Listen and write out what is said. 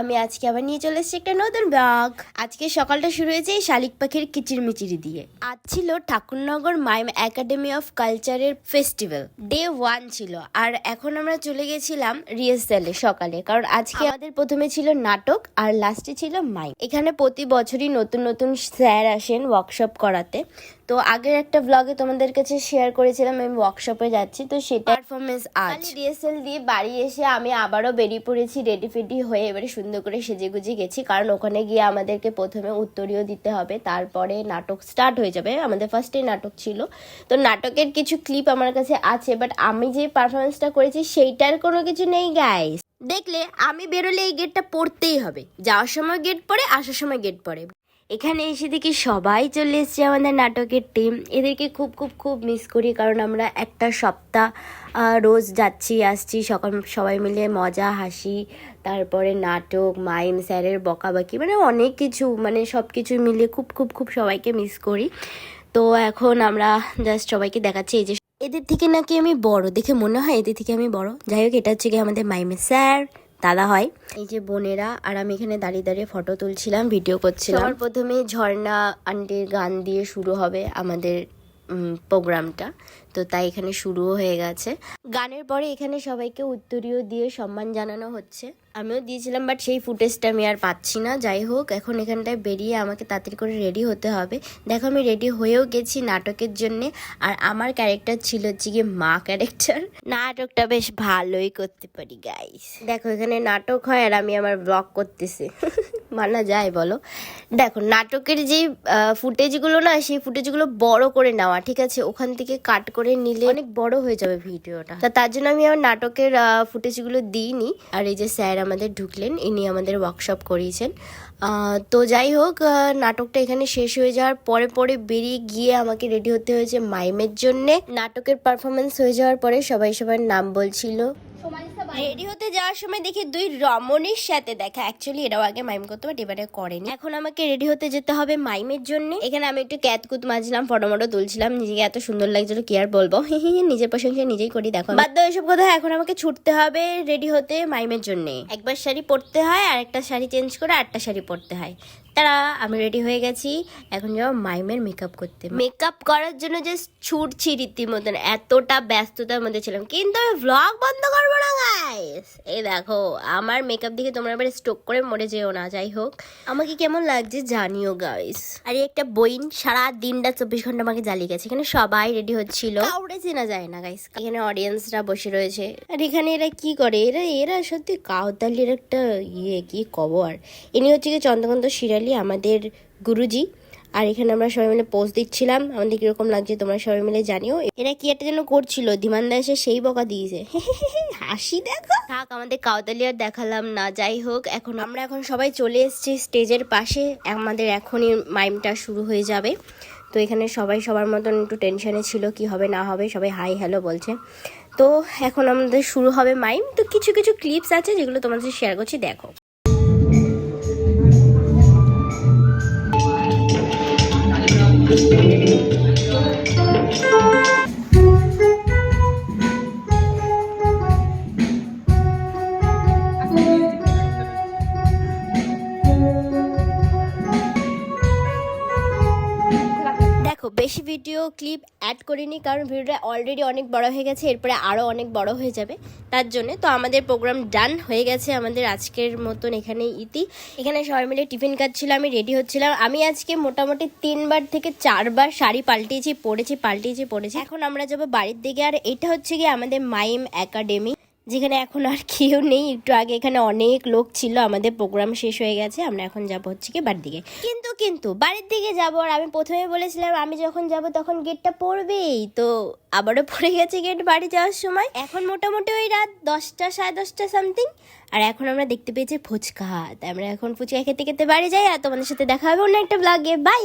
আমি আজকে আবার নিয়ে চলে এসেছি একটা নতুন ব্লগ। আজকে সকালটা শুরু হয়েছে এই শালিক পাখির কিচিরমিচিরি দিয়ে। আজ ছিল ঠাকুরনগর মাইম একাডেমি অফ কালচারের ফেস্টিভ্যাল। ডে ওয়ান ছিল, আর এখন আমরা চলে গেছিলাম রিহার্সালে সকালে, কারণ আজকে আমাদের প্রথমে ছিল নাটক, আর লাস্টে ছিল মাইম। এখানে প্রতি বছরই নতুন নতুন স্যার আসেন ওয়ার্কশপ করাতে। তো আগের একটা ব্লগে তোমাদের কাছে শেয়ার করেছিলাম, আমি ওয়ার্কশপে যাচ্ছি, তো সেটা পারফরমেন্স আজ। রিহার্সাল দিয়ে বাড়ি এসে আমি আবারও বেরিয়ে পড়েছি রেডি ফেডি হয়ে এবারে সুন্দর করে সেজে গুজে গেছি, কারণ ওখানে গিয়ে আমাদেরকে প্রথমে উত্তরীয় দিতে হবে, তারপরে নাটক স্টার্ট হয়ে যাবে, আমাদের ফার্স্টে নাটক ছিল। তো নাটকের কিছু ক্লিপ আমার কাছে আছে বাট আমি যে পারফরমেন্সটা করেছি, সেইটার কোনো কিছু নেই গাইস দেখলে, আমি বেরোলে এই গেটটা পড়তেই হবে, যাওয়ার সময় গেট পড়ে, আসার সময় গেট পড়ে। এখানে এসে দেখি সবাই চলে এসছে আমাদের নাটকের টিম এদেরকে খুব খুব খুব মিস করি, কারণ আমরা একটা সপ্তাহ রোজ যাচ্ছি, আসছি, সকাল, সবাই মিলে মজা, হাসি, তারপরে নাটক মাইম স্যারের বকাবাকি মানে অনেক কিছু মানে সব কিছু মিলে খুব খুব খুব সবাইকে মিস করি। তো এখন আমরা জাস্ট সবাইকে দেখাচ্ছি, এই যে এদের থেকে নাকি আমি বড়, দেখে মনে হয় এদের থেকে আমি বড়। যাই হোক, এটা হচ্ছে কি আমাদের মাইমের স্যার। দাদা হয়। এই যে বোনেরা আর আমি এখানে দাঁড়িয়ে দাঁড়িয়ে ফটো তুলছিলাম ভিডিও করছিলাম। সবার প্রথমে ঝর্ণা আন্টির গান দিয়ে শুরু হবে আমাদের প্রোগ্রামটা তো তাই এখানে শুরুও হয়ে গেছে। গানের পরে এখানে সবাইকে উত্তরীয় দিয়ে সম্মান জানানো হচ্ছে। আমিও দিয়েছিলাম বাট সেই ফুটেজটা আমি আর পাচ্ছি না। যাই হোক, এখন এখানটায় বেরিয়ে আমাকে তাড়াতাড়ি করে রেডি হতে হবে। দেখো, আমি রেডি হয়েও গেছি নাটকের জন্যে। আর আমার ক্যারেক্টার ছিল হচ্ছে গিয়ে মা ক্যারেক্টার নাটকটা বেশ ভালোই করতে পারি গাইস দেখো, এখানে নাটক হয় আর আমি আমার ব্লগ করতেছি। মানা যায়, বলো। দেখো, নাটকের যে ফুটেজগুলো না, সেই ফুটেজগুলো বড় করে নেওয়া, ঠিক আছে? ওখান থেকে কাট করে নিলে অনেক বড় হয়ে যাবে ভিডিওটা। তা তার জন্য আমি আমার নাটকের ফুটেজগুলো দিইনি। আর এই যে স্যার আমাদের ঢুকলেন ইনি আমাদের ওয়ার্কশপ করিয়েছেন। তো যাই হোক নাটকটা এখানে শেষ হয়ে যাওয়ার পরে পরে বেরিয়ে গিয়ে আমাকে রেডি হতে হয়েছে মাইমের জন্যে। নাটকের পারফরমেন্স হয়ে যাওয়ার পরে সবাই সবার নাম বলছিল। রেডি হতে যাওয়ার সময় দেখি দুই রমণীর সাথে দেখা। অ্যাকচুয়ালি এরাও আগে মাইম করতে বাট এবারে করেনি। এখন আমাকে রেডি হতে যেতে হবে মাইমের জন্য। এখানে আমি একটু ক্যাতকুত মাজলাম, ফটো মটো তুলছিলাম, নিজেকে এত সুন্দর লাগছিল, কি আর বলব? নিজের প্রশংসা নিজেই করি, দেখো। দাও এসব কথা এখন আমাকে ছুটতে হবে রেডি হতে মাইমের জন্য। একবার শাড়ি পরতে হয় আর একটা শাড়ি চেঞ্জ করে আরেকটা শাড়ি পরতে হয়। তারা আমি রেডি হয়ে গেছি। এখন যাব মাইমের মেকআপ করতে। মেকআপ করার জন্য যে ছুটছি রীতিমতন। এতটা ব্যস্ততার মধ্যে ছিলাম। কিন্তু আমি ভ্লগ বন্ধ করব না গাইস এই দেখো আমার মেকআপ দেখে তোমরা এবার স্টোক করে মরে যেও না যাই হোক। আমাকে কেমন লাগছে জানিও গাইস আর একটা বইন সারা দিনটা চব্বিশ ঘণ্টা আমাকে জ্বালিয়ে গেছে। এখানে সবাই রেডি হচ্ছিল। কাউরে চেনা যায় না গাইস এখানে অডিয়েন্সরা বসে রয়েছে। আর এখানে এরা কি করে? এরা এরা সত্যি কাউতালির একটা ইয়ে কি কবর ইনি হচ্ছে কি চন্দ্রকান্ত শিরালি আমাদের গুরুজি, আর এখানে আমরা সবাই মিলে পোস্ট দিচ্ছিলাম। আমাদের কীরকম লাগছে তোমরা সবাই মিলে জানিও। এরা কি একটা যেন করছিল ধীমানদা এসে সেই বকা দিয়েছে। হাসি দেখো। থাক, আমাদের কাউতালি আর দেখালাম না, যাই হোক, এখন আমরা এখন সবাই চলে এসেছি স্টেজের পাশে। আমাদের এখনই মাইমটা শুরু হয়ে যাবে। তো এখানে সবাই সবার মতন একটু টেনশনে ছিল, কি হবে, না হবে, সবাই হাই হ্যালো বলছে। তো এখন আমাদের শুরু হবে মাইম। তো কিছু কিছু ক্লিপস আছে যেগুলো তোমাদের শেয়ার করছি, দেখো। বেশি ভিডিও ক্লিপ অ্যাড করিনি কারণ ভিডিওটা অলরেডি অনেক বড় হয়ে গেছে, এরপরে আরও অনেক বড় হয়ে যাবে। তার জন্য তো আমাদের প্রোগ্রাম ডান হয়ে গেছে আমাদের আজকের মতন এখানে ইতি। এখানে সবাই মিলে টিফিন খাচ্ছিল, আমি রেডি হচ্ছিলাম। আমি আজকে মোটামুটি তিনবার থেকে চারবার শাড়ি পাল্টিয়েছি, পরেছি পাল্টিয়েছি, পরেছি। এখন আমরা যাব বাড়ির দিকে, আর এটা হচ্ছে গিয়ে আমাদের মাইম একাডেমি যেখানে এখন আর কেউ নেই, একটু আগে এখানে অনেক লোক ছিল, আমাদের প্রোগ্রাম শেষ হয়ে গেছে, আমরা এখন যাব হচ্ছে কি বাড়ির দিকে। কিন্তু কিন্তু, বাড়ির দিকে যাব আর আমি প্রথমে বলেছিলাম, আমি যখন যাব তখন গেটটা পড়বেই। তো আবারও পড়ে গেছে গেট বাড়ি যাওয়ার সময়। এখন মোটামুটি ওই রাত দশটা, সাড়ে দশটা সামথিং আর এখন আমরা দেখতে পেয়েছি ফুচকা। হাত আমরা এখন ফুচকা খেতে খেতে বাড়ি যাই, আর তোমাদের সাথে দেখা হবে অন্য একটা ব্লগে বাই